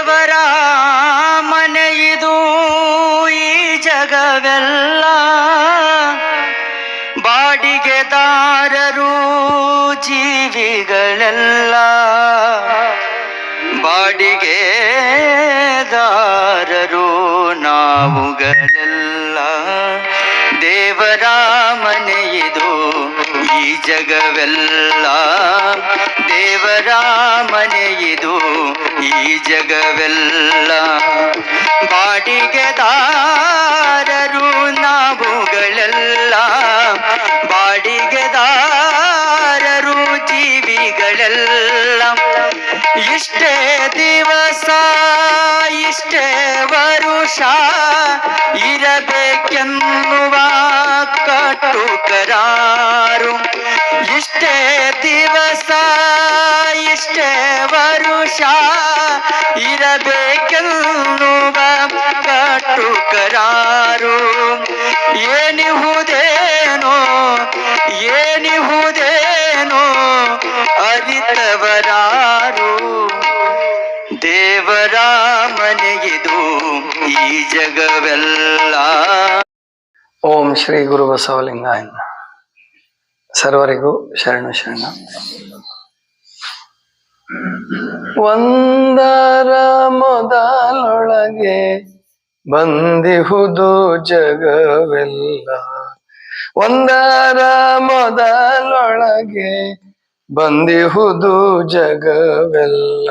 ದೇವರ ಮನೆಯಿದು ಈ ಜಗವೆಲ್ಲ. ಬಾಡಿಗೆದಾರರು ಜೀವಿಗಳೆಲ್ಲ. ಬಾಡಿಗೆದಾರರು ನಾವುಗಳೆಲ್ಲ. ದೇವರ ಮನೆಯಿದು ಈ ಜಗವೆಲ್ಲ. ದೇವರಾ ಈ ಜಗವೆಲ್ಲ ಬಾಡಿಗೆದಾರರು ನಾವುಗಳೆಲ್ಲ ಬಾಡಿಗೆದಾರರು ಜೀವಿಗಳೆಲ್ಲ ಇಷ್ಟೇ ದಿವಸ ಇಷ್ಟೇ ವರುಷ ಇರಬೇಕೆನ್ನುವ ದೇವರ ಮನೆಗಿದು ಈ ಜಗವೆಲ್ಲ. ಓಂ ಶ್ರೀ ಗುರು ಬಸವಲಿಂಗಾಯ. ಸರ್ವರಿಗೂ ಶರಣ ಶರಣ. ಒಂದರ ಮೊದಲೊಳಗೆ ಬಂದಿಹುದು ಜಗವೆಲ್ಲ. ಒಂದರ ಮೊದಲೊಳಗೆ ಬಂದಿಹುದು ಜಗವೆಲ್ಲ.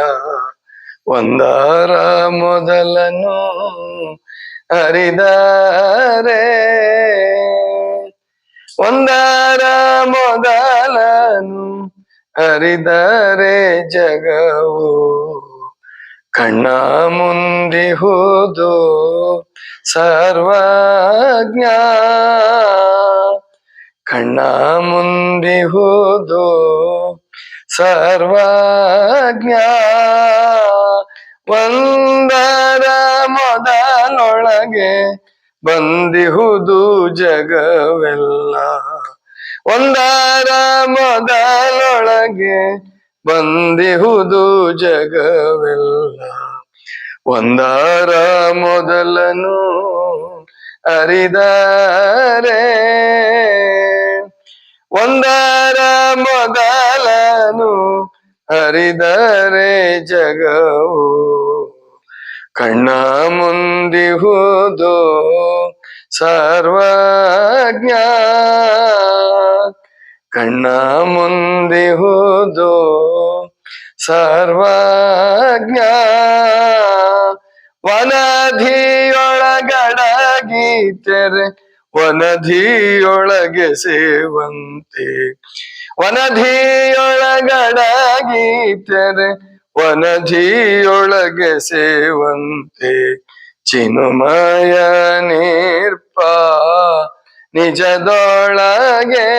ಒಂದರ ಮೊದಲನು ಅರಿದರೆ. ಒಂದಾರ ಮೊದಲನು ಅರಿದರೆ ಜಗವು. ಕಣ್ಣ ಮುಂದಿಹುದು ಸರ್ವಜ್ಞ. ಕಣ್ಣ ಮುಂದಿಹುದು ಸರ್ವಜ್ಞ. ಒಂದರ ಮೊದಲೊಳಗೆ ಬಂದಿಹುದು ಜಗವೆಲ್ಲ. ಒಂದರ ಮೊದಲೊಳಗೆ ಬಂದಿಹುದು ಜಗವೆಲ್ಲ. ಒಂದರ ಮೊದಲನು ಅರಿದರೆ ಒಂದರ ಮೊದಲನು ಅರಿದರೆ ಜಗವು ಕಣ್ಣ ಮುಂದಿಹುದು ಸರ್ವಜ್ಞ. ಕಣ್ಣ ಮುಂದಿಹುದು ಸರ್ವಜ್ಞ. ವನಧಿಯೊಳಗಡಗೀತೆರೆ ವನಧಿಯೊಳಗೆ ಸೇವಂತೆ ವನಧಿಯೊಳಗಡಗೀತೆರೆ ವನಧಿಯೊಳಗೆ ಸೇವಂತೆ ಚಿನುಮಯ ನಿರ್ಪ ನಿಜದೊಳಗೆ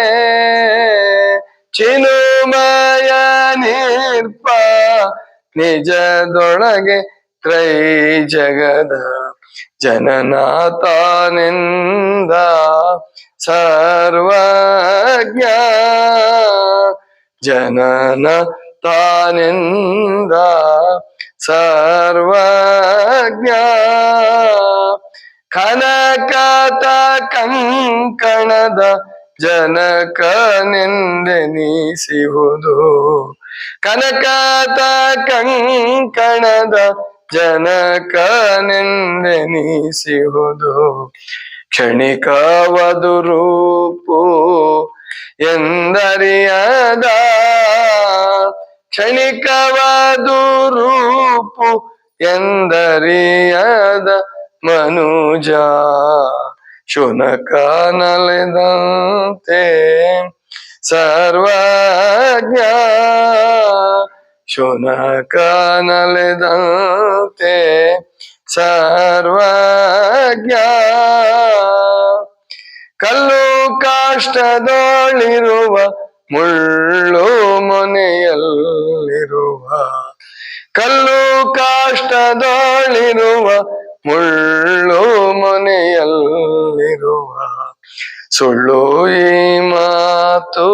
ಚಿನುಮಯ ನಿರ್ಪ ನಿಜದೊಳಗೆ ತ್ರೈ ಜಗದ ಜನನಾಥನಿಂದ ಸರ್ವಜ್ಞ ಜನನ ತಾನಿಂದ ಸರ್ವಜ್ಞ ಕನಕತ ಕಂಕಣದ ಜನಕನೆಂದೆನಿಸಿಹುದು ಕನಕತ ಕಂಕಣದ ಜನಕನೆಂದೆನಿಸಿಹುದು ಕ್ಷಣಿಕವದು ರೂಪು ಎಂದರಿಯದ ಕ್ಷಣಿಕವದು ರೂಪು ಎಂದರಿಯದ ಮನುಜ ಶುನಕ ನಲೆದಂತೆ ಸರ್ವಜ್ಞ ಶುನಕ ನಲೆದಂತೆ ಸರ್ವಜ್ಞ. ಕಲ್ಲು ಕಾಷ್ಟದೊಳಿರುವ ಮುಳ್ಳು ಮನೆಯಲ್ಲಿರುವ. ಕಲ್ಲು ಕಾಷ್ಟದೊಳಿರುವ ಮುಳ್ಳು ಮನೆಯಲ್ಲಿರುವ. ಸುಳ್ಳು ಈ ಮಾತು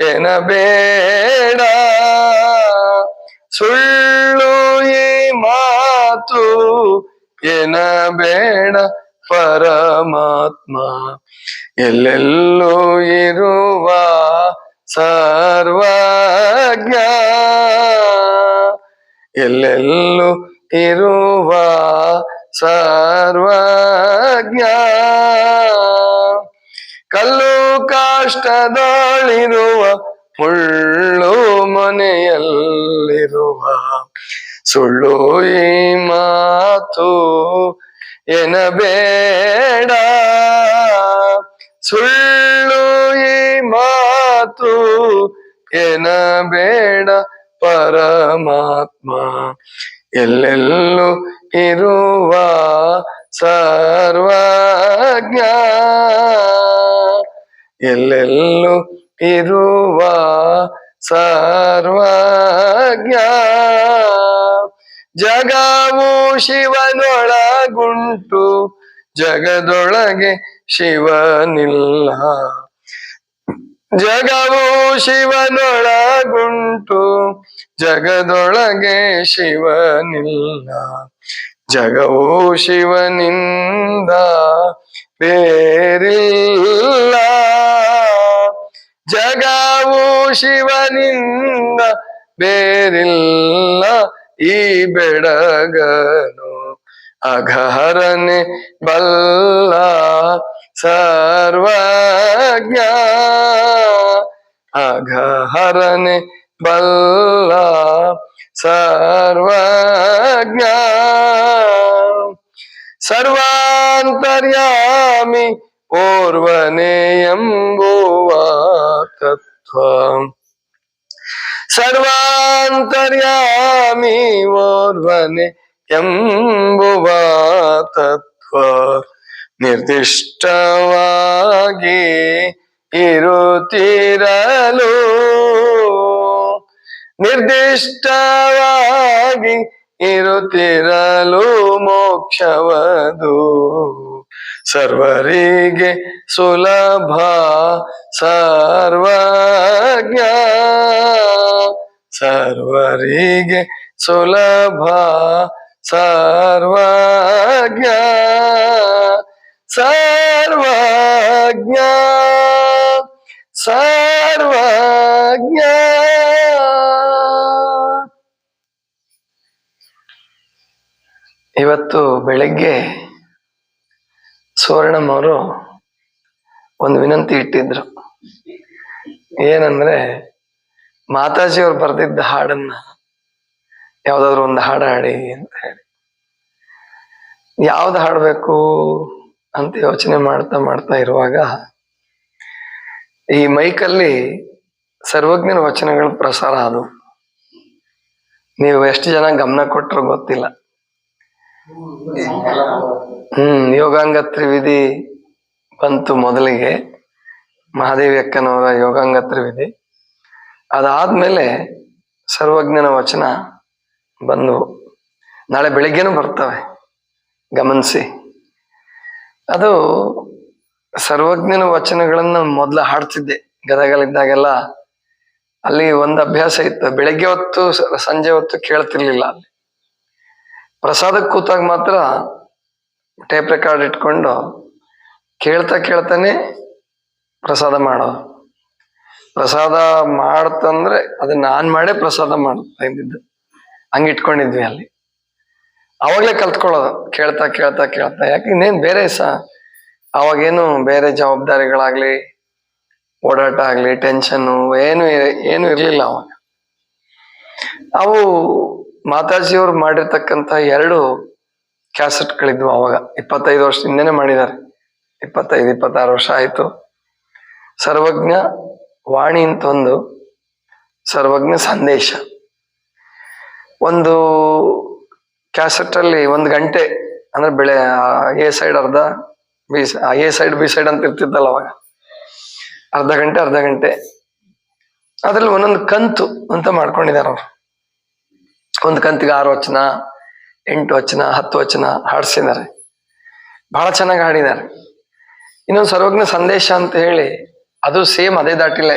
ಎನಬೇಡ. ಮಾತು ಬೇಡ ಪರಮಾತ್ಮ. ಎಲ್ಲೆಲ್ಲೂ ಇರುವ ಸರ್ವಜ್ಞ. ಎಲ್ಲೆಲ್ಲೂ ಇರುವ ಸರ್ವಜ್ಞ. ಕಲ್ಲು ಕಾಷ್ಟದೊಳಿರುವ ಮುಳ್ಳು ಮನೆಯಲ್ಲಿರುವ ಸುಳ್ಳು ಈ ಮಾತು ಎನಬೇಡ ಸುಳ್ಳು ಈ ಮಾತು ಎನಬೇಡ ಪರಮಾತ್ಮ ಎಲ್ಲೆಲ್ಲೂ ಇರುವ ಸರ್ವಜ್ಞ. ಎಲ್ಲೆಲ್ಲೂ ಇರುವ ಸರ್ವಜ್ಞ. ಜಗವು ಶಿವನೊಳಗುಂಟು ಜಗದೊಳಗೆ ಶಿವನಿಲ್ಲ. ಜಗವು ಶಿವನೊಳಗುಂಟು ಜಗದೊಳಗೆ ಶಿವನಿಲ್ಲ. ಜಗವು ಶಿವನಿಂದ ಬೇರಿಲ್ಲ. ಜಗವು ಶಿವನಿಂದ ಬೇರಿಲ್ಲ. ಈ ಬೆಡಗನು ಅಘಹರನೆ ಬಲ್ಲ ಸರ್ವಜ್ಞ ಅಘಹರನೆ ಬಲ್ಲ ಸರ್ವಜ್ಞ ಸರ್ವಾಂತರ್ಯಾಮಿ ಓರ್ವನೆ ಎಂಬುವ ತತ್ವ. ಸರ್ವಾಂತರ್ಯಾಮಿ ಓರ್ವನೆ ಎಂಬುವ ತತ್ವ ನಿರ್ದಿಷ್ಟವಾಗಿ ಇರುತ್ತಿರಲು ನಿರ್ದಿಷ್ಟವಾಗಿ ಇರುತ್ತಿರಲು ಮೋಕ್ಷವದು. ಸರ್ವರಿಗೆ ಸುಲಭ ಸರ್ವಜ್ಞ. ಸರ್ವರಿಗೆ ಸುಲಭ ಸರ್ವಜ್ಞ. ಸರ್ವಜ್ಞ. ಸರ್ವಜ್ಞ. ಇವತ್ತು ಬೆಳಗ್ಗೆ ಸುವರ್ಣಮ್ ಅವರು ಒಂದು ವಿನಂತಿ ಇಟ್ಟಿದ್ರು. ಏನಂದ್ರೆ ಮಾತಾಜಿ ಅವ್ರು ಬರೆದಿದ್ದ ಹಾಡನ್ನ ಯಾವ್ದಾದ್ರು ಒಂದು ಹಾಡು ಹಾಡಿ ಅಂತ ಹೇಳಿ. ಯಾವ್ದು ಹಾಡ್ಬೇಕು ಅಂತ ಯೋಚನೆ ಮಾಡ್ತಾ ಮಾಡ್ತಾ ಇರುವಾಗ ಈ ಮೈಕಲ್ಲಿ ಸರ್ವಜ್ಞನ ವಚನಗಳು ಪ್ರಸಾರ ಆದವು ನೀವು ಎಷ್ಟು ಜನ ಗಮನ ಕೊಟ್ಟರು ಗೊತ್ತಿಲ್ಲ. ಹ್ಮ್ ಯೋಗಾಂಗ ತ್ರಿವಿಧಿ ಬಂತು ಮೊದಲಿಗೆ. ಮಹಾದೇವಿ ಅಕ್ಕನವರ ಯೋಗಾಂಗ ತ್ರಿವಿಧಿ ಅದಾದ್ಮೇಲೆ ಸರ್ವಜ್ಞನ ವಚನ ಬಂದವು ನಾಳೆ ಬೆಳಿಗ್ಗೆನೂ ಬರ್ತವೆ, ಗಮನಿಸಿ. ಅದು ಸರ್ವಜ್ಞನ ವಚನಗಳನ್ನು ಮೊದಲು ಹಾಡ್ತಿದ್ದೆ, ಗದಗಲಿದ್ದಾಗೆಲ್ಲ. ಅಲ್ಲಿ ಒಂದು ಅಭ್ಯಾಸ ಇತ್ತು, ಬೆಳಗ್ಗೆ ಹೊತ್ತು, ಸಂಜೆ ಹೊತ್ತು ಕೇಳ್ತಿರ್ಲಿಲ್ಲ ಅಲ್ಲಿ. ಪ್ರಸಾದಕ್ಕೆ ಕೂತಾಗ ಮಾತ್ರ ಟೇಪ್ ರೆಕಾರ್ಡ್ ಇಟ್ಕೊಂಡು ಕೇಳ್ತಾ ಕೇಳ್ತಾನೆ ಪ್ರಸಾದ ಮಾಡೋದು. ಪ್ರಸಾದ ಮಾಡ್ತಂದ್ರೆ ಅದನ್ನ ನಾನ್ ಮಾಡೇ ಪ್ರಸಾದ ಮಾಡ್ತಾ ಇದ್ದಿದ್ದು ಹಂಗೆ ಇಟ್ಕೊಂಡಿದ್ವಿ ಅಲ್ಲಿ. ಅವಾಗ್ಲೇ ಕಲ್ತ್ಕೊಳ್ಳೋದು, ಕೇಳ್ತಾ ಕೇಳ್ತಾ ಕೇಳ್ತಾ. ಯಾಕೆ ಇನ್ನೇನು ಬೇರೆ ಸಹ ಅವಾಗೇನು ಬೇರೆ ಜವಾಬ್ದಾರಿಗಳಾಗ್ಲಿ, ಓಡಾಟ ಆಗ್ಲಿ ಟೆನ್ಷನ್ನು ಏನು ಏನು ಇರಲಿಲ್ಲ ಅವಾಗ. ಅವು ಮಾತಾಜಿಯವ್ರು ಮಾಡಿರ್ತಕ್ಕಂಥ ಎರಡು ಕ್ಯಾಸೆಟ್ಗಳಿದ್ವು ಅವಾಗ. ಇಪ್ಪತ್ತೈದು ವರ್ಷ ಹಿಂದೆನೆ ಮಾಡಿದ್ದಾರೆ. ಇಪ್ಪತ್ತೈದು, ಇಪ್ಪತ್ತಾರು ವರ್ಷ ಆಯ್ತು. ಸರ್ವಜ್ಞ ವಾಣಿ ಅಂತ ಒಂದು ಸರ್ವಜ್ಞ ಸಂದೇಶ. ಒಂದು ಕ್ಯಾಸೆಟ್ ಅಲ್ಲಿ ಒಂದು ಗಂಟೆ, ಅಂದ್ರೆ ಬೆಳೆ ಎ ಸೈಡ್ ಅರ್ಧ B A side, B side ಅಂತ ಇರ್ತಿದ್ದಲ್ಲ ಅವಾಗ. ಅರ್ಧ ಗಂಟೆ ಅರ್ಧ ಗಂಟೆ. ಅದ್ರಲ್ಲಿ ಒಂದೊಂದು ಕಂತು ಅಂತ ಮಾಡ್ಕೊಂಡಿದ್ದಾರೆ ಅವ್ರು. ಒಂದು ಕಂತಿಗೆ ಆರು ವಚನ, ಎಂಟು ವಚನ, ಹತ್ತು ವಚನ ಹಾಡಿಸಿದ್ದಾರೆ. ಬಹಳ ಚೆನ್ನಾಗಿ ಹಾಡಿದ್ದಾರೆ. ಇನ್ನೊಂದು ಸರ್ವಜ್ಞ ಸಂದೇಶ ಅಂತ ಹೇಳಿ ಅದು ಸೇಮ್ ಅದೇ ದಾಟಿಲೆ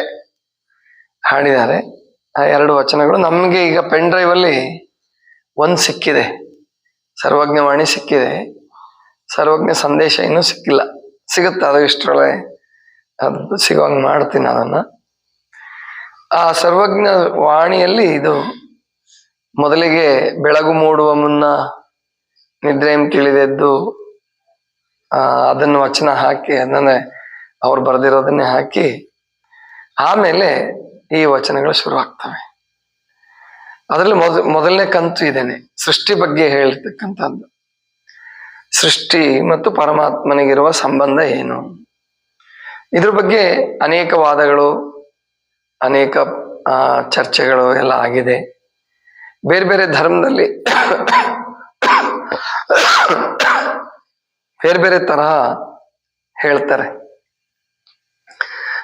ಹಾಡಿದ್ದಾರೆ. ಆ ಎರಡು ವಚನಗಳು ನಮಗೆ ಈಗ ಪೆನ್ ಡ್ರೈವ್ ಅಲ್ಲಿ ಒಂದ್ ಸಿಕ್ಕಿದೆ. ಸರ್ವಜ್ಞವಾಣಿ ಸಿಕ್ಕಿದೆ. ಸರ್ವಜ್ಞ ಸಂದೇಶ ಇನ್ನೂ ಸಿಕ್ಕಿಲ್ಲ. ಸಿಗುತ್ತೆ ಅದು ಇಷ್ಟರೊಳಗೆ ಅದು ಸಿಗೋಂಗೆ ಮಾಡ್ತೀನಿ ಅದನ್ನ. ಆ ಸರ್ವಜ್ಞ ವಾಣಿಯಲ್ಲಿ ಇದು ಮೊದಲಿಗೆ ಬೆಳಗು ಮೂಡುವ ಮುನ್ನ ನಿದ್ರೆಂ ತಿಳಿದೆದ್ದು, ಆ, ಅದನ್ನು ವಚನ ಹಾಕಿ, ಅದನ್ನೇ ಅವ್ರು ಬರೆದಿರೋದನ್ನೇ ಹಾಕಿ, ಆಮೇಲೆ ಈ ವಚನಗಳು ಶುರು ಆಗ್ತವೆ ಅದರಲ್ಲಿ ಮೊದ, ಮೊದಲನೇ ಕಂತು ಇದೇನೆ, ಸೃಷ್ಟಿ ಬಗ್ಗೆ ಹೇಳಿರ್ತಕ್ಕಂಥದ್ದು ಸೃಷ್ಟಿ ಮತ್ತು ಪರಮಾತ್ಮನಿಗಿರುವ ಸಂಬಂಧ ಏನು? ಇದ್ರ ಬಗ್ಗೆ ಅನೇಕ ವಾದಗಳು, ಅನೇಕ ಚರ್ಚೆಗಳು ಎಲ್ಲ ಆಗಿದೆ. ಬೇರೆ ಬೇರೆ ಧರ್ಮದಲ್ಲಿ ಬೇರೆ ಬೇರೆ ತರಹ ಹೇಳ್ತಾರೆ.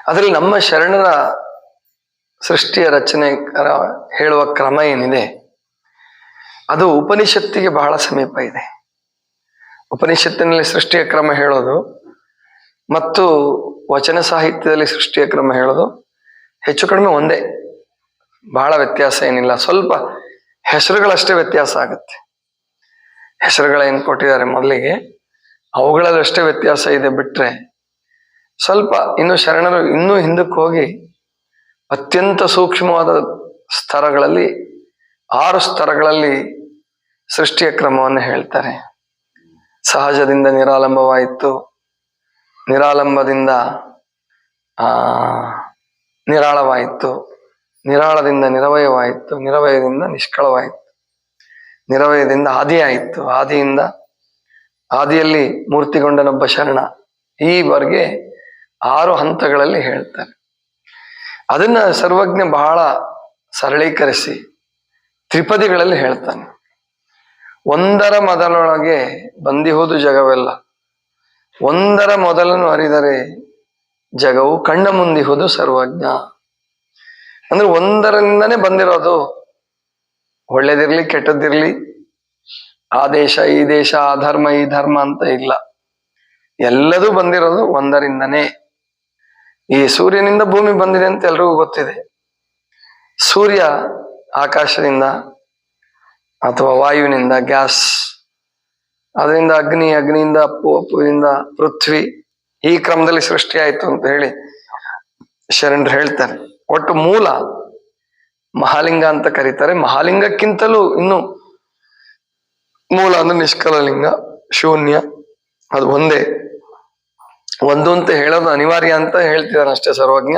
ಅದರಲ್ಲಿ ನಮ್ಮ ಶರಣರ ಸೃಷ್ಟಿಯ ರಚನೆ ಹೇಳುವ ಕ್ರಮ ಏನಿದೆ? ಅದು ಉಪನಿಷತ್ತಿಗೆ ಬಹಳ ಸಮೀಪ ಇದೆ. ಉಪನಿಷತ್ತಿನಲ್ಲಿ ಸೃಷ್ಟಿಯ ಕ್ರಮ ಹೇಳೋದು ಮತ್ತು ವಚನ ಸಾಹಿತ್ಯದಲ್ಲಿ ಸೃಷ್ಟಿಯ ಕ್ರಮ ಹೇಳೋದು ಹೆಚ್ಚು ಕಡಿಮೆ ಒಂದೇ. ಬಹಳ ವ್ಯತ್ಯಾಸ ಏನಿಲ್ಲ. ಸ್ವಲ್ಪ ಹೆಸರುಗಳಷ್ಟೇ ವ್ಯತ್ಯಾಸ ಆಗುತ್ತೆ. ಹೆಸರುಗಳೇನು ಕೊಟ್ಟಿದ್ದಾರೆ ಮೊದಲಿಗೆ, ಅವುಗಳಲ್ಲಷ್ಟೇ ವ್ಯತ್ಯಾಸ ಇದೆ ಬಿಟ್ರೆ, ಸ್ವಲ್ಪ ಇನ್ನು ಶರಣರು ಇನ್ನೂ ಹಿಂದಕ್ಕೆ ಹೋಗಿ ಅತ್ಯಂತ ಸೂಕ್ಷ್ಮವಾದ ಸ್ತರಗಳಲ್ಲಿ ಆರು ಸ್ತರಗಳಲ್ಲಿ ಸೃಷ್ಟಿಯ ಕ್ರಮವನ್ನು ಹೇಳ್ತಾರೆ. ಸಹಜದಿಂದ ನಿರಾಲಂಬವಾಯಿತು. ನಿರಾಲಂಬದಿಂದ, ಆ, ನಿರಾಳವಾಯಿತು. ನಿರಾಳದಿಂದ ನಿರವಯವಾಯಿತು, ನಿರವಯದಿಂದ ನಿಷ್ಕಳವಾಯಿತು. ನಿರವಯದಿಂದ ಆದಿ ಆಯಿತು ಆದಿಯಿಂದ ಆದಿಯಲ್ಲಿ ಮೂರ್ತಿಗೊಂಡನೊಬ್ಬ ಶರಣ ಈ ಈವರೆಗೆ ಆರು ಹಂತಗಳಲ್ಲಿ ಹೇಳ್ತಾರೆ. ಅದನ್ನ ಸರ್ವಜ್ಞ ಬಹಳ ಸರಳೀಕರಿಸಿ ತ್ರಿಪದಿಗಳಲ್ಲಿ ಹೇಳ್ತಾನೆ. ಒಂದರ ಮೊದಲೊಳಗೆ ಬಂದಿಹುದು ಜಗವೆಲ್ಲ. ಒಂದರ ಮೊದಲನ್ನು ಅರಿದರೆ ಜಗವು ಕಣ್ಣ ಮುಂದಿಹುದು ಸರ್ವಜ್ಞ. ಅಂದ್ರೆ ಒಂದರಿಂದನೇ ಬಂದಿರೋದು. ಒಳ್ಳೇದಿರ್ಲಿ ಕೆಟ್ಟದಿರ್ಲಿ ಆ ದೇಶ, ಈ ದೇಶ, ಆ ಧರ್ಮ, ಈ ಧರ್ಮ ಅಂತ ಇಲ್ಲ. ಎಲ್ಲದೂ ಬಂದಿರೋದು ಒಂದರಿಂದನೇ. ಈ ಸೂರ್ಯನಿಂದ ಭೂಮಿ ಬಂದಿದೆ ಅಂತ ಎಲ್ರಿಗೂ ಗೊತ್ತಿದೆ. ಸೂರ್ಯ ಆಕಾಶದಿಂದ ಅಥವಾ ವಾಯುವಿನಿಂದ, ಗ್ಯಾಸ್, ಅದರಿಂದ ಅಗ್ನಿ, ಅಗ್ನಿಯಿಂದ ಅಪ್ಪು ಅಪ್ಪುವಿನಿಂದ ಪೃಥ್ವಿ ಈ ಕ್ರಮದಲ್ಲಿ ಸೃಷ್ಟಿ ಆಯ್ತು ಅಂತ ಹೇಳಿ ಶರಣರು ಹೇಳ್ತಾರೆ. ಒಟ್ಟು ಮೂಲ ಮಹಾಲಿಂಗ ಅಂತ ಕರೀತಾರೆ. ಮಹಾಲಿಂಗಕ್ಕಿಂತಲೂ ಇನ್ನು ಮೂಲ ಅಂದ್ರೆ ನಿಷ್ಕಲಲಿಂಗ, ಶೂನ್ಯ, ಅದು ಒಂದೇ. ಒಂದು ಅಂತ ಹೇಳೋದು ಅನಿವಾರ್ಯ ಅಂತ ಹೇಳ್ತಿದ್ದಾರೆ ಅಷ್ಟೇ ಸರ್ವಜ್ಞ.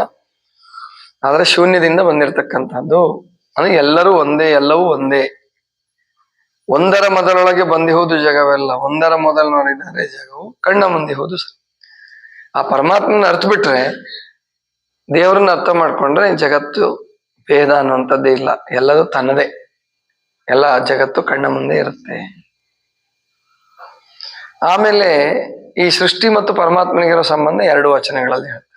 ಆದ್ರೆ ಶೂನ್ಯದಿಂದ ಬಂದಿರತಕ್ಕಂಥದ್ದು ಅಂದ್ರೆ ಎಲ್ಲರೂ ಒಂದೇ, ಎಲ್ಲವೂ ಒಂದೇ. ಒಂದರ ಮೊದಲೊಳಗೆ ಬಂದಿಹುದು ಜಗವೆಲ್ಲ, ಒಂದರ ಮೊದಲು ನೋಡಿದರೆ ಜಗವು, ಕಣ್ಣ ಮುಂದಿಹುದು ಸರ್. ಆ ಪರಮಾತ್ಮನ ಅರ್ಥ ಬಿಟ್ರೆ ದೇವರನ್ನ ಅರ್ಥ ಮಾಡ್ಕೊಂಡ್ರೆ ಜಗತ್ತು ಭೇದ ಅನ್ನುವಂಥದ್ದೇ ಇಲ್ಲ. ಎಲ್ಲದೂ ತನ್ನದೇ. ಎಲ್ಲ ಜಗತ್ತು ಕಣ್ಣ ಮುಂದೆ ಇರುತ್ತೆ. ಆಮೇಲೆ ಈ ಸೃಷ್ಟಿ ಮತ್ತು ಪರಮಾತ್ಮನಿಗಿರೋ ಸಂಬಂಧ ಎರಡು ವಚನಗಳಲ್ಲಿ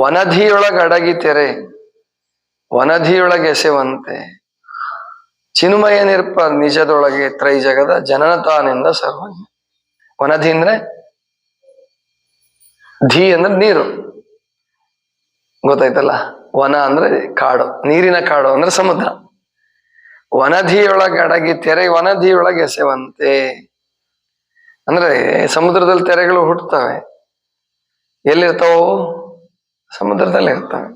ವನಧಿಯೊಳಗೆ ಅಡಗಿ ತೆರೆ, ವನಧಿಯೊಳಗೆ ಎಸೆವಂತೆ ಚಿನ್ಮಯ ನಿರ್ಪ ನಿಜದೊಳಗೆ ತ್ರೈ ಜಗದ ಜನನ ತಾನಿಂದ ಸರ್ವಜ್ಞ. ವನಧಿ ಅಂದ್ರೆ ಧಿ ಅಂದ್ರೆ ನೀರು. ಗೊತ್ತಾಯ್ತಲ್ಲ? ವನ ಅಂದ್ರೆ ಕಾಡು, ನೀರಿನ ಕಾಡು ಅಂದ್ರೆ ಸಮುದ್ರ. ವನಧಿಯೊಳಗೆ ಅಡಗಿ ತೆರೆ ವನಧಿಯೊಳಗೆ ಎಸೆವಂತೆ ಅಂದ್ರೆ ಸಮುದ್ರದಲ್ಲಿ ತೆರೆಗಳು ಹುಟ್ಟುತ್ತವೆ. ಎಲ್ಲಿರ್ತಾವೋ ಸಮುದ್ರದಲ್ಲಿ ಇರ್ತವೆ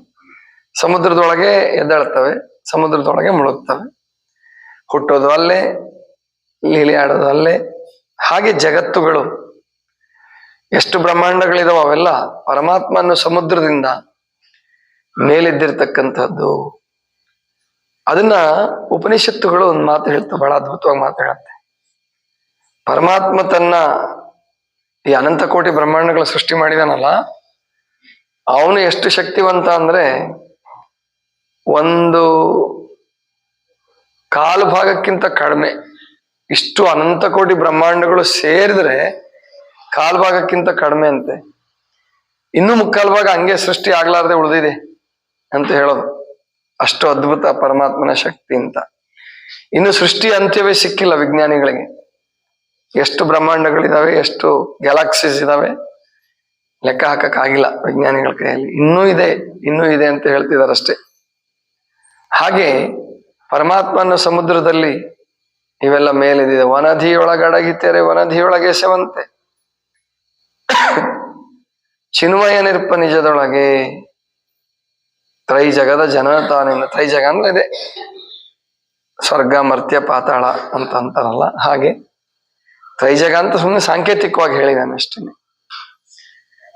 ಸಮುದ್ರದೊಳಗೆ ಎದ್ದಾಳ್ತವೆ ಸಮುದ್ರದೊಳಗೆ ಮುಳುಗ್ತವೆ. ಹುಟ್ಟೋದು ಅಲ್ಲೇ, ಲೀಲಿ ಆಡೋದು ಅಲ್ಲೇ. ಹಾಗೆ ಜಗತ್ತುಗಳು. ಎಷ್ಟು ಬ್ರಹ್ಮಾಂಡಗಳಿದಾವ ಅವೆಲ್ಲ ಪರಮಾತ್ಮನ ಸಮುದ್ರದಿಂದ ಮೇಲೆದ್ದಿರ್ತಕ್ಕಂಥದ್ದು. ಅದನ್ನ ಉಪನಿಷತ್ತುಗಳು ಒಂದು ಮಾತು ಹೇಳ್ತಾ ಬಹಳ ಅದ್ಭುತವಾಗಿ ಮಾತು ಹೇಳುತ್ತೆ ಪರಮಾತ್ಮ ತನ್ನ ಈ ಅನಂತ ಕೋಟಿ ಬ್ರಹ್ಮಾಂಡಗಳ ಸೃಷ್ಟಿ ಮಾಡಿದಾನಲ್ಲ, ಅವನು ಎಷ್ಟು ಶಕ್ತಿವಂತ ಅಂದ್ರೆ ಒಂದು ಕಾಲು ಭಾಗಕ್ಕಿಂತ ಕಡಿಮೆ. ಇಷ್ಟು ಅನಂತ ಕೋಟಿ ಬ್ರಹ್ಮಾಂಡಗಳು ಸೇರಿದ್ರೆ ಕಾಲು ಭಾಗಕ್ಕಿಂತ ಕಡಿಮೆ ಅಂತೆ. ಇನ್ನು ಮುಕ್ಕಾಲು ಭಾಗ ಹಂಗೆ ಸೃಷ್ಟಿ ಆಗ್ಲಾರ್ದೆ ಉಳಿದಿದೆ. ಅಂತ ಹೇಳೋದು. ಅಷ್ಟು ಅದ್ಭುತ ಪರಮಾತ್ಮನ ಶಕ್ತಿ ಅಂತ. ಇನ್ನು ಸೃಷ್ಟಿ ಅಂತ್ಯವೇ ಸಿಕ್ಕಿಲ್ಲ ವಿಜ್ಞಾನಿಗಳಿಗೆ. ಎಷ್ಟು ಬ್ರಹ್ಮಾಂಡಗಳಿದಾವೆ, ಎಷ್ಟು ಗ್ಯಾಲಾಕ್ಸೀಸ್ ಇದಾವೆ, ಲೆಕ್ಕ ಹಾಕಕ್ಕಾಗಿಲ್ಲ ವಿಜ್ಞಾನಿಗಳ ಕೈಯಲ್ಲಿ. ಇನ್ನೂ ಇದೆ ಇನ್ನೂ ಇದೆ ಅಂತ ಹೇಳ್ತಿದಾರಷ್ಟೇ. ಹಾಗೆ ಪರಮಾತ್ಮನ ಸಮುದ್ರದಲ್ಲಿ ಇವೆಲ್ಲ ಮೇಲಿದೆ. ವನಧಿಯೊಳಗಡಗಿತೆರೆ ವನಧಿಯೊಳಗೆ ಸೆವಂತೆ ಚಿನ್ಮಯ ನಿರ್ಪ ನಿಜದೊಳಗೆ ತ್ರೈ ಜಗದ ತ್ರೈಜಗ ಅಂದ್ರೆ ಇದೆ ಸ್ವರ್ಗ, ಮರ್ತ್ಯ, ಪಾತಾಳ ಅಂತ ಅಂತಾರಲ್ಲ, ಹಾಗೆ ತ್ರೈಜಗ ಅಂತ ಸುಮ್ಮನೆ ಸಾಂಕೇತಿಕವಾಗಿ ಹೇಳಿದಾನೆ ಅಷ್ಟೇ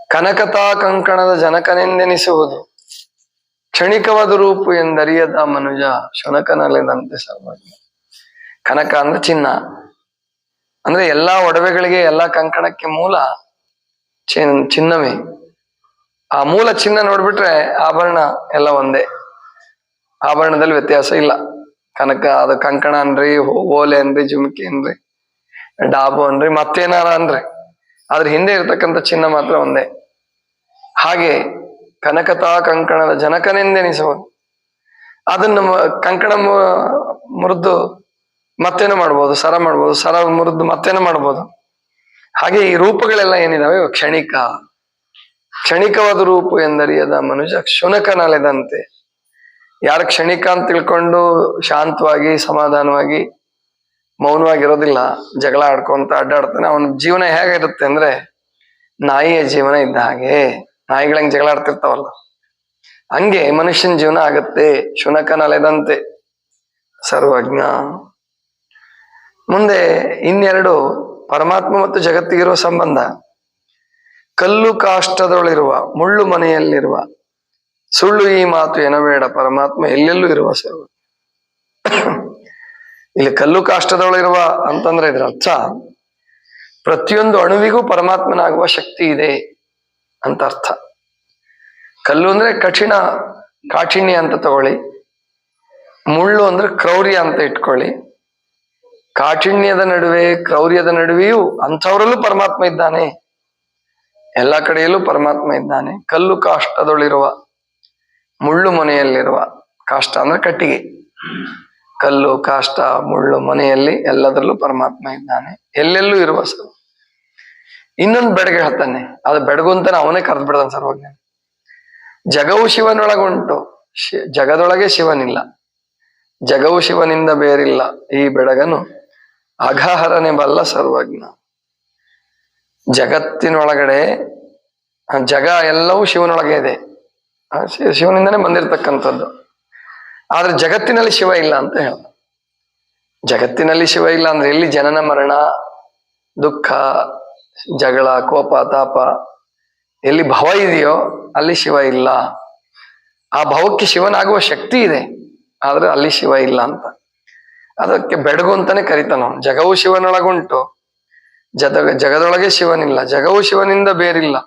ಕನಕತಾ ಕಂಕಣದ ಜನಕನೆಂದೆನಿಸುವುದು. ಕ್ಷಣಿಕವಾದ ರೂಪು ಎಂದರಿಯದ ಮನುಜ ಶುನಕನಲ್ಲಿದಂತೆ ಸರ್ವಜ್ಞ. ಕನಕ ಅಂದ್ರೆ ಚಿನ್ನ. ಅಂದ್ರೆ ಎಲ್ಲಾ ಒಡವೆಗಳಿಗೆ ಎಲ್ಲಾ ಕಂಕಣಕ್ಕೆ ಮೂಲ ಚಿನ್ ಚಿನ್ನವೇ. ಆ ಮೂಲ ಚಿನ್ನ ನೋಡ್ಬಿಟ್ರೆ ಆಭರಣ ಎಲ್ಲ ಒಂದೇ. ಆಭರಣದಲ್ಲಿ ವ್ಯತ್ಯಾಸ ಇಲ್ಲ. ಕನಕ, ಅದು ಕಂಕಣ ಅನ್ರಿ ಓಲೆ ಅನ್ರಿ, ಜುಮಕಿ ಅನ್ರಿ, ಡಾಬು ಅನ್ರಿ, ಮತ್ತೇನಾರ ಅನ್ರಿ. ಅದ್ರ ಹಿಂದೆ ಇರ್ತಕ್ಕಂಥ ಚಿನ್ನ ಮಾತ್ರ ಒಂದೇ. ಹಾಗೆ ಕನಕತಾ ಕಂಕಣದ ಜನಕನೆಂದೆನಿಸಬಹುದು ಅದನ್ನು ಕಂಕಣ ಮುರಿದು ಮತ್ತೇನು ಮಾಡ್ಬೋದು? ಸರ ಮಾಡ್ಬೋದು. ಸರ ಮುರಿದು ಮತ್ತೇನು ಮಾಡ್ಬೋದು? ಹಾಗೆ ಈ ರೂಪಗಳೆಲ್ಲ ಏನಿದಾವೆ? ಕ್ಷಣಿಕ. ಕ್ಷಣಿಕವಾದ ರೂಪ ಎಂದರಿಯದ ಮನುಷ್ಯ ಶುನಕನಲೆದಂತೆ. ಯಾರ ಕ್ಷಣಿಕ ಅಂತ ತಿಳ್ಕೊಂಡು ಶಾಂತವಾಗಿ, ಸಮಾಧಾನವಾಗಿ, ಮೌನವಾಗಿರೋದಿಲ್ಲ, ಜಗಳ ಆಡ್ಕೊಂತ ಅಡ್ಡಾಡ್ತಾನೆ, ಅವನ ಜೀವನ ಹೇಗಿರುತ್ತೆ ಅಂದ್ರೆ ನಾಯಿಯ ಜೀವನ ಇದ್ದ ಹಾಗೆ. ನಾಯಿಗಳಂಗೆ ಜಗಳ ಆಡ್ತಿರ್ತಾವಲ್ಲ. ಹಂಗೆ ಮನುಷ್ಯನ ಜೀವನ ಆಗತ್ತೆ, ಶುನಕನಲೆದಂತೆ. ಸರ್ವಜ್ಞ. ಮುಂದೆ ಇನ್ನೆರಡು, ಪರಮಾತ್ಮ ಮತ್ತು ಜಗತ್ತಿಗಿರುವ ಸಂಬಂಧ. ಕಲ್ಲು ಕಾಷ್ಟದೊಳಿರುವ, ಮುಳ್ಳು ಮನೆಯಲ್ಲಿರುವ, ಸುಳ್ಳು ಈ ಮಾತು ಎನಬೇಡ, ಪರಮಾತ್ಮ ಎಲ್ಲೆಲ್ಲೂ ಇರುವ ಸರ್ವ. ಇಲ್ಲಿ ಕಲ್ಲು ಕಾಷ್ಟದೊಳಿರುವ ಅಂತಂದ್ರೆ ಇದ್ರ ಅರ್ಥ, ಪ್ರತಿಯೊಂದು ಅಣುವಿಗೂ ಪರಮಾತ್ಮನಾಗುವ ಶಕ್ತಿ ಇದೆ ಅಂತ ಅರ್ಥ. ಕಲ್ಲು ಅಂದ್ರೆ ಕಠಿಣ, ಕಾಠಿಣ್ಯ ಅಂತ ತಗೊಳ್ಳಿ. ಮುಳ್ಳು ಅಂದ್ರೆ ಕ್ರೌರ್ಯ ಅಂತ ಇಟ್ಕೊಳ್ಳಿ. ಕಾಠಿಣ್ಯದ ನಡುವೆ, ಕ್ರೌರ್ಯದ ನಡುವೆಯೂ ಅಂಥವರಲ್ಲೂ ಪರಮಾತ್ಮ ಇದ್ದಾನೆ. ಎಲ್ಲ ಕಡೆಯಲ್ಲೂ ಪರಮಾತ್ಮ ಇದ್ದಾನೆ. ಕಲ್ಲು ಕಾಷ್ಟದೊಳಿರುವ, ಮುಳ್ಳು ಮನೆಯಲ್ಲಿರುವ, ಕಾಷ್ಟ ಅಂದ್ರೆ ಕಟ್ಟಿಗೆ. ಕಲ್ಲು, ಕಾಷ್ಟ, ಮುಳ್ಳು ಮನೆಯಲ್ಲಿ ಎಲ್ಲದರಲ್ಲೂ ಪರಮಾತ್ಮ ಇದ್ದಾನೆ. ಎಲ್ಲೆಲ್ಲೂ ಇರುವ ಸರ್. ಇನ್ನೊಂದು ಬೆಡಗೆ ಹೇಳ್ತಾನೆ. ಅದು ಬೆಡಗು ಅಂತಾನೆ ಅವನೇ ಕರೆದು ಬಿಡ್ತಾನೆ ಸರ್ವಜ್ಞ ಜಗವು ಶಿವನೊಳಗುಂಟು. ಜಗದೊಳಗೆ ಶಿವನಿಲ್ಲ. ಜಗವು ಶಿವನಿಂದ ಬೇರಿಲ್ಲ ಈ ಬೆಡಗನು ಅಘಹರನೆ ಬಲ್ಲ ಸರ್ವಜ್ಞ ಜಗತ್ತಿನೊಳಗಡೆ ಜಗ ಎಲ್ಲವೂ ಶಿವನೊಳಗೆ ಇದೆ. ಶಿವನಿಂದನೇ ಬಂದಿರತಕ್ಕಂಥದ್ದು. ಆದ್ರೆ ಜಗತ್ತಿನಲ್ಲಿ ಶಿವ ಇಲ್ಲ ಅಂತ ಹೇಳ ಜಗತ್ತಿನಲ್ಲಿ ಶಿವ ಇಲ್ಲ ಅಂದ್ರೆ ಎಲ್ಲಿ ಜನನ ಮರಣ, ದುಃಖ, ಜಗಳ, ಕೋಪ, ತಾಪ, ಎಲ್ಲಿ ಭವ ಇದೆಯೋ ಅಲ್ಲಿ ಶಿವ ಇಲ್ಲ. ಆ ಭವಕ್ಕೆ ಶಿವನಾಗುವ ಶಕ್ತಿ ಇದೆ, ಆದ್ರೆ ಅಲ್ಲಿ ಶಿವ ಇಲ್ಲ ಅಂತ. ಅದಕ್ಕೆ ಬೆಡಗು ಅಂತಾನೆ ಕರಿತಾನ. ಜಗವು ಶಿವನೊಳಗುಂಟು. ಜದ ಜಗದೊಳಗೆ ಶಿವನಿಲ್ಲ, ಜಗವು ಶಿವನಿಂದ ಬೇರಿಲ್ಲ.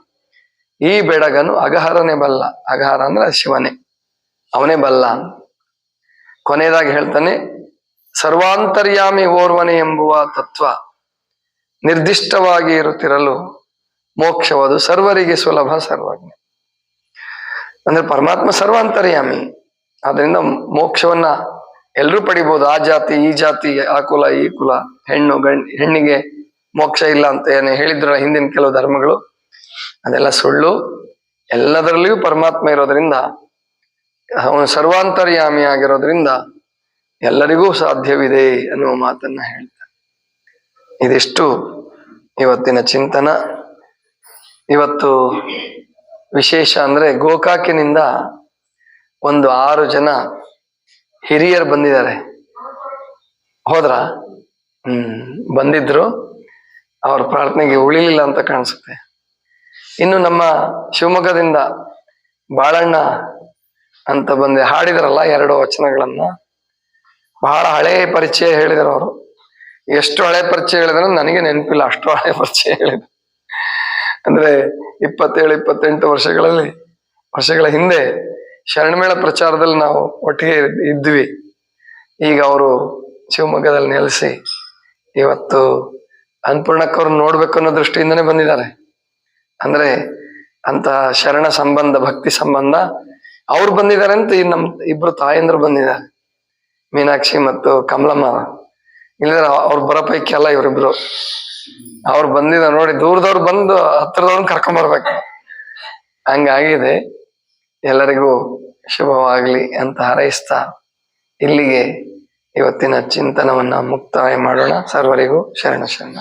ಈ ಬೆಡಗನು ಅಗಹರನೇ ಬಲ್ಲ, ಅಗಹರ ಅಂದ್ರೆ ಶಿವನೇ, ಅವನೇ ಬಲ್ಲ ಕೊನೆಯದಾಗಿ ಹೇಳ್ತಾನೆ, ಸರ್ವಾಂತರ್ಯಾಮಿ ಓರ್ವನೆ ಎಂಬುವ ತತ್ವ ನಿರ್ದಿಷ್ಟವಾಗಿ ಇರುತ್ತಿರಲು ಮೋಕ್ಷವದು ಸರ್ವರಿಗೆ ಸುಲಭ ಸರ್ವಜ್ಞ. ಅಂದ್ರೆ ಪರಮಾತ್ಮ ಸರ್ವಾಂತರ್ಯಾಮಿ ಅದರಿಂದ ಮೋಕ್ಷವನ್ನ ಎಲ್ಲರೂ ಪಡಿಬಹುದು ಆ ಜಾತಿ, ಈ ಜಾತಿ, ಆ ಕುಲ, ಈ ಕುಲ, ಹೆಣ್ಣು ಗಣ್ ಹೆಣ್ಣಿಗೆ ಮೋಕ್ಷ ಇಲ್ಲ ಅಂತ ಏನು ಹೇಳಿದ್ರ ಹಿಂದಿನ ಕೆಲವು ಧರ್ಮಗಳು, ಅದೆಲ್ಲ ಸುಳ್ಳು. ಎಲ್ಲದರಲ್ಲಿಯೂ ಪರಮಾತ್ಮ ಇರೋದ್ರಿಂದ, ಅವನು ಸರ್ವಾಂತರ್ಯಾಮಿ ಆಗಿರೋದ್ರಿಂದ ಎಲ್ಲರಿಗೂ ಸಾಧ್ಯವಿದೆ ಅನ್ನುವ ಮಾತನ್ನ ಹೇಳ್ತಾರೆ ಇದಿಷ್ಟು ಇವತ್ತಿನ ಚಿಂತನ. ಇವತ್ತು ವಿಶೇಷ ಅಂದ್ರೆ ಗೋಕಾಕಿನಿಂದ ಒಂದು ಆರು ಜನ ಹಿರಿಯರು ಬಂದಿದ್ದಾರೆ. ಹೋದ್ರ? ಹ್ಮ್, ಬಂದಿದ್ರು. ಅವ್ರ ಪ್ರಾರ್ಥನೆಗೆ ಉಳಿಲಿಲ್ಲ ಅಂತ ಕಾಣಿಸುತ್ತೆ. ಇನ್ನು ನಮ್ಮ ಶಿವಮೊಗ್ಗದಿಂದ ಬಾಳಣ್ಣ ಅಂತ ಬಂದೆ ಹಾಡಿದ್ರಲ್ಲ ಎರಡು ವಚನಗಳನ್ನ. ಬಹಳ ಹಳೆ ಪರಿಚಯ ಹೇಳಿದರು ಅವರು. ಎಷ್ಟು ಹಳೆ ಪರಿಚಯ ಹೇಳಿದ್ರೆ ನನಗೆ ನೆನಪಿಲ್ಲ, ಅಷ್ಟು ಹಳೆ ಪರಿಚಯ ಹೇಳಿದ್ರು. ಅಂದ್ರೆ ಇಪ್ಪತ್ತೇಳು, ಇಪ್ಪತ್ತೆಂಟು ವರ್ಷಗಳಲ್ಲಿ, ವರ್ಷಗಳ ಹಿಂದೆ ಶರಣಮೇಳ ಪ್ರಚಾರದಲ್ಲಿ ನಾವು ಒಟ್ಟಿಗೆ ಇದ್- ಇದ್ವಿ. ಈಗ ಅವರು ಶಿವಮೊಗ್ಗದಲ್ಲಿ ನೆಲೆಸಿ ಇವತ್ತು ಅನ್ನಪೂರ್ಣಕ್ಕವ್ರನ್ನ ನೋಡ್ಬೇಕು ಅನ್ನೋ ದೃಷ್ಟಿಯಿಂದನೇ ಬಂದಿದ್ದಾರೆ. ಅಂದ್ರೆ ಅಂತ ಶರಣ ಸಂಬಂಧ, ಭಕ್ತಿ ಸಂಬಂಧ ಅವ್ರು ಬಂದಿದ್ದಾರೆ ಅಂತ ಈ ನಮ್ ಇಬ್ರು ತಾಯಂದ್ರು ಬಂದಿದ್ದಾರೆ. ಮೀನಾಕ್ಷಿ ಮತ್ತು ಕಮಲಮ್ಮ. ಇಲ್ಲದ್ರೆ ಅವ್ರು ಬರೋ ಪೈಕಿ ಅಲ್ಲ ಇವರಿಬ್ರು. ಅವ್ರು ಬಂದಿದ ನೋಡಿ ದೂರದವ್ರು ಬಂದು ಹತ್ರದವ್ರನ್ನ ಕರ್ಕೊಂಡ್ ಬರ್ಬೇಕು. ಹಂಗಾಗಿದೆ. ಎಲ್ಲರಿಗೂ ಶುಭವಾಗ್ಲಿ ಅಂತ ಹಾರೈಸ್ತಾ ಇಲ್ಲಿಗೆ ಇವತ್ತಿನ ಚಿಂತನವನ್ನ ಮುಕ್ತಾಯ ಮಾಡೋಣ. ಸರ್ವರಿಗೂ ಶರಣ ಶರಣ.